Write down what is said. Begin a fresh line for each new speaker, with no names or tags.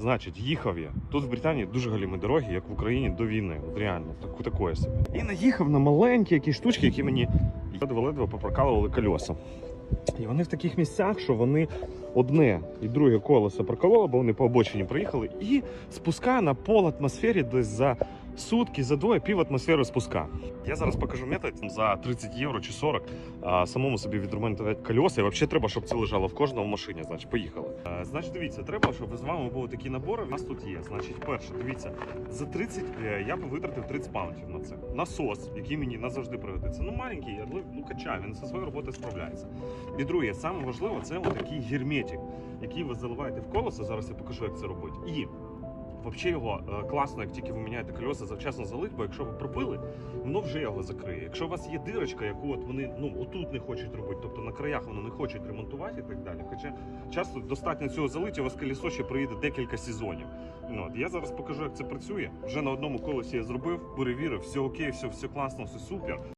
Значить, їхав я. Тут в Британії дуже галімі дороги, як в Україні до війни. От реально, так, такої собі. І наїхав на маленькі якісь штучки, які мені ледве-ледве попрокалували кольоса. І вони в таких місцях, що вони одне і друге колесо прокололо, бо вони по обочині проїхали, і спускає на пол атмосфері десь за сутки, за двоє пів атмосфери спуска. Я зараз покажу метод за 30 євро чи 40 а, самому собі відремонтувати колеса. І взагалі треба, щоб це лежало в кожному машині. Значить, поїхали. Значить, дивіться, треба, щоб з вами були такі набори. У нас тут є. Значить, перше, дивіться, за 30 е, я би витратив 30 паунтів на це. Насос, який мені назавжди пригодиться. Ну маленький, але ну качає, він зі своєю роботою справляється. І друге, саме важливо, це отакий герметик, який ви заливаєте в колесо. Зараз я покажу, як це робити. І Взагалі його е, класно, як тільки ви міняєте кольоса, завчасно залить, бо якщо ви пробили, воно вже його закриє. Якщо у вас є дирочка, яку от вони ну отут не хочуть робити, тобто на краях вони не хочуть ремонтувати і так далі. Хоча часто достатньо цього залиття, у вас колесо ще приїде декілька сезонів. Ну, от, я зараз покажу, як це працює. Вже на одному колесі я зробив, перевірив, все окей, все, все класно, все супер.